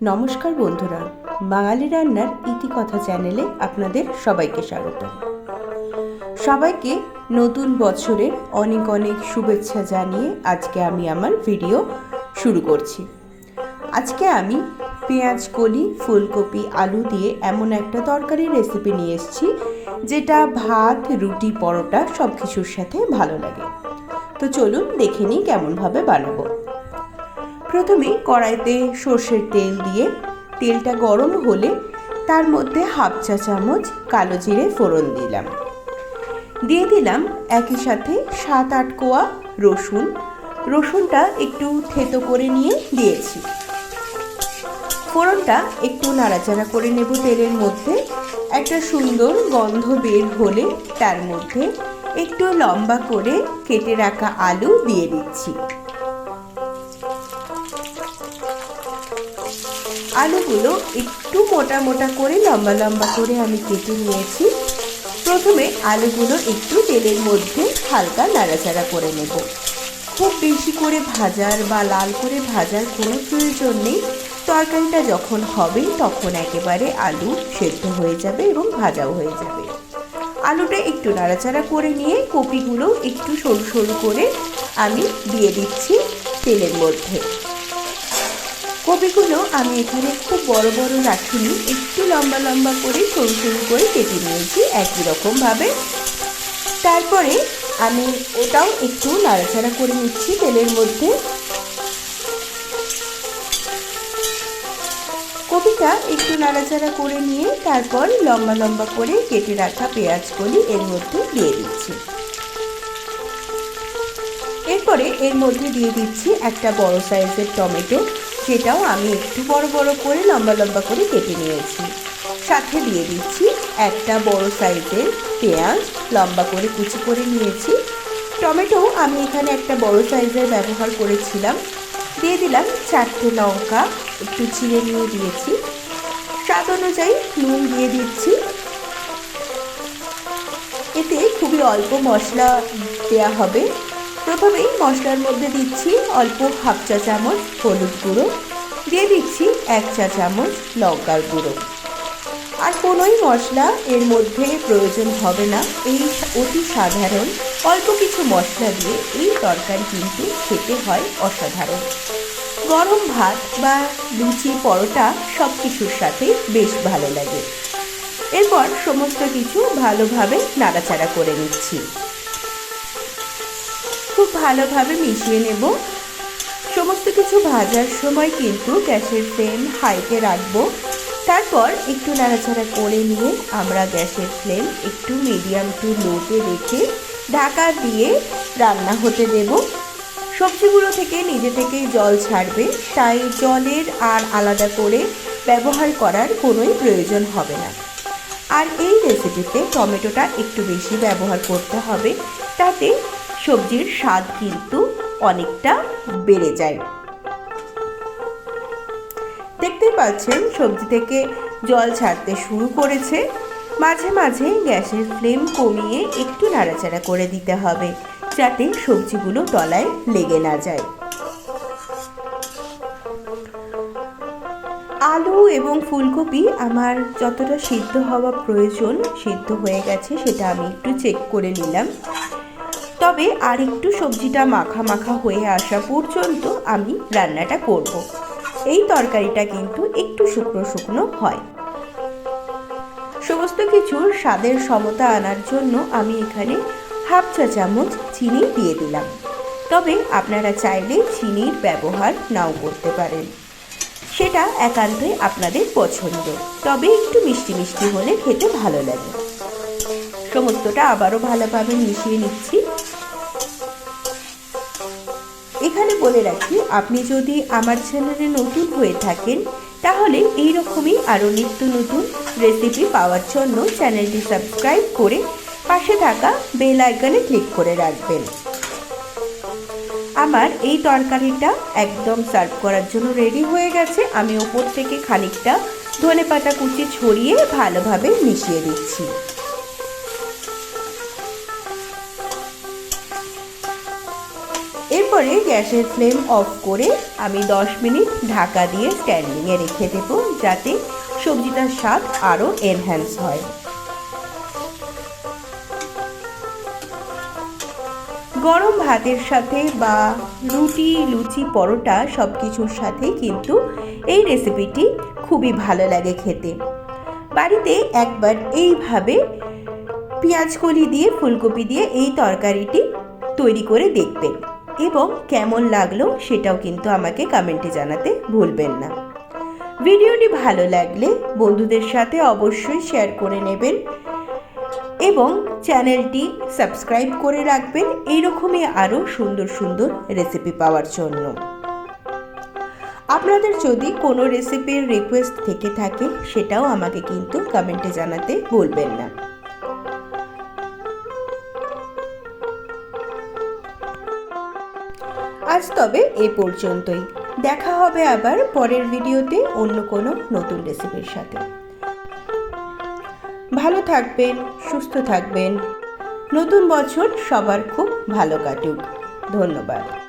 নমস্কার বন্ধুরা, বাঙালি রান্নার ইতিকথা চ্যানেলে আপনাদের সবাইকে স্বাগত। সবাইকে নতুন বছরের অনেক অনেক শুভেচ্ছা জানিয়ে আজকে আমি আমার ভিডিও শুরু করছি। আজকে আমি পেঁয়াজ কলি, ফুলকপি, আলু দিয়ে এমন একটা তরকারি রেসিপি নিয়ে এসেছি, যেটা ভাত, রুটি, পরোটা সব কিছুর সাথে ভালো লাগে। তো চলুন দেখে নিই কেমনভাবে বানাবো। প্রথমে কড়াইতে সর্ষের তেল দিয়ে তেলটা গরম হলে তার মধ্যে হাফ চা চামচ কালো জিরে ফোড়ন দিলাম। দিয়ে দিলাম একই সাথে সাত আট কোয়া রসুন। রসুনটা একটু থেতো করে নিয়ে দিয়েছি। ফোড়নটা একটু নাড়াচাড়া করে নেব তেলের মধ্যে। একটা সুন্দর গন্ধ বের হলে তার মধ্যে একটু লম্বা করে কেটে রাখা আলু দিয়ে দিচ্ছি। আলুগুলো একটু মোটা মোটা করে, লম্বা লম্বা করে আমি কেটে নিয়েছি। প্রথমে আলুগুলো একটু তেলের মধ্যে হালকা নাড়াচাড়া করে নেব। খুব বেশি করে ভাজার বা লাল করে ভাজার কোনো প্রয়োজন নেই। তরকারিটা যখন হবে, তখন একেবারে আলু সেদ্ধ হয়ে যাবে এবং ভাজাও হয়ে যাবে। আলুটা একটু নাড়াচাড়া করে নিয়ে কপিগুলো একটু সরু সরু করে আমি দিয়ে দিচ্ছি তেলের মধ্যে। কপিগুলো আমি এখানে খুব বড় বড় রাখিনি, একটু লম্বা লম্বা করে সরু সরু করে কেটে নিয়েছি একই রকমভাবে তারপরে আমি ওটাও একটু নাড়াচাড়া করে নিচ্ছি তেলের মধ্যে। কপিটা একটু নাড়াচাড়া করে নিয়ে তারপর লম্বা লম্বা করে কেটে রাখা পেঁয়াজ কলি এর মধ্যে দিয়ে দিচ্ছি। এরপরে এর মধ্যে দিয়ে দিচ্ছি একটা বড় সাইজের টমেটো। সেটাও আমি একটু বড় বড় করে, লম্বা লম্বা করে কেটে নিয়েছি। সাথে দিয়ে দিচ্ছি একটা বড় সাইজের পেঁয়াজ, লম্বা করে কুচি করে নিয়েছি। টমেটো আমি এখানে একটা বড় সাইজের ব্যবহার করেছিলাম। দিয়ে দিলাম চারটে লঙ্কা, একটু চিড়ে নিয়ে দিয়েছি। স্বাদ অনুযায়ী নুন দিয়ে দিচ্ছি। এতে খুবই অল্প মশলা দেওয়া হবে। প্রথমেই মশলার মধ্যে দিচ্ছি অল্প হাফ চা চামচ হলুদ গুঁড়ো। দিয়ে দিচ্ছি এক চা চামচ লঙ্কার গুঁড়ো। আর কোনোই মশলা এর মধ্যে প্রয়োজন হবে না। এই অতি সাধারণ। অল্প কিছু মশলা দিয়ে এই তরকারি কিন্তু খেতে হয় অসাধারণ। গরম ভাত বা লুচি, পরোটা সব কিছুর সাথে বেশ ভালো লাগে। এরপর সমস্ত কিছু ভালোভাবে নাড়াচাড়া করে নিচ্ছি। খুব ভালোভাবে মিশিয়ে নেব। সমস্ত কিছু ভাজার সময় কিন্তু গ্যাসের ফ্লেম হাইতে রাখব। তারপর একটু নাড়াচাড়া করে নিয়ে আমরা গ্যাসের ফ্লেম একটু মিডিয়াম টু লোতে রেখে ঢাকা দিয়ে রান্না হতে দেব। সবজিগুলো থেকে নিজে থেকেই জল ছাড়বে, তাই জলের আর আলাদা করে ব্যবহার করার কোনোই প্রয়োজন হবে না। আর এই রেসিপিতে টমেটোটা একটু বেশি ব্যবহার করতে হবে, তাতে সবজির স্বাদ কিন্তু অনেকটা বেড়ে যায়। দেখতেই পাচ্ছেন, সবজি থেকে জল ছাড়তে শুরু করেছে। মাঝে মাঝে গ্যাসের ফ্লেম কমিয়ে একটু নাড়াচাড়া করে দিতে হবে, যাতে সবজিগুলো তলায় লেগে না যায়। আলু এবং ফুলকপি আমার যতটা সিদ্ধ হওয়া প্রয়োজন, সিদ্ধ হয়ে গেছে সেটা আমি একটু চেক করে নিলাম। তবে আর একটু সবজিটা মাখা মাখা হয়ে আসা পর্যন্ত আমি রান্নাটা করব। এই তরকারিটা কিন্তু একটু শুকনো শুকনো হয়। সমস্ত কিছুর স্বাদের সমতা আনার জন্য আমি এখানে হাফ চা চামচ চিনি দিয়ে দিলাম। তবে আপনারা চাইলে চিনির ব্যবহার নাও করতে পারেন। সেটা একান্তই আপনাদের পছন্দ, তবে একটু মিষ্টি মিষ্টি হলে খেতে ভালো লাগে। সমস্তটা আবারও ভালোভাবে মিশিয়ে নিচ্ছি। এখানে বলে রাখি, আপনি যদি আমার চ্যানেলে নতুন হয়ে থাকেন, তাহলে এই রকমই আরও নিত্য নতুন রেসিপি পাওয়ার জন্য চ্যানেলটি সাবস্ক্রাইব করে পাশে থাকা বেল আইকনে ক্লিক করে রাখবেন। আমার এই তরকারিটা একদম সার্ভ করার জন্য রেডি হয়ে গেছে। আমি ওপর থেকে খানিকটা ধনে পাতা কুচি ছড়িয়ে ভালোভাবে মিশিয়ে দিচ্ছি। এরপর গ্যাসের ফ্লেম অফ করে আমি 10 মিনিট ঢাকা দিয়ে স্ট্যান্ডিংয়ে রেখে দেবো যাতে সবজিটার স্বাদ আরও এনহ্যান্স হয়। গরম ভাতের সাথে বা রুটি, লুচি, পরোটা সব কিছুর সাথে কিন্তু এই রেসিপিটি খুবই ভালো লাগে খেতে। বাড়িতে একবার এইভাবে পেঁয়াজ কলি দিয়ে ফুলকপি দিয়ে এই তরকারিটি তৈরি করে দেখবেন। এবং কেমন লাগল সেটাও কিন্তু আমাকে কমেন্টে জানাতে ভুলবেন না। ভিডিওটি ভালো লাগলে বন্ধুদের সাথে অবশ্যই শেয়ার করে নেবেন এবং চ্যানেলটি সাবস্ক্রাইব করে রাখবেন এইরকমই আরও সুন্দর সুন্দর রেসিপি পাওয়ার জন্য। আপনাদের যদি কোনো রেসিপির রিকোয়েস্ট থেকে থাকে সেটাও আমাকে কিন্তু কমেন্টে জানাতে ভুলবেন না। আজ তবে এ পর্যন্তই। দেখা হবে আবার পরের ভিডিওতে অন্য কোনো নতুন রেসিপির সাথে। ভালো থাকবেন, সুস্থ থাকবেন। নতুন বছর সবার খুব ভালো কাটুক। ধন্যবাদ।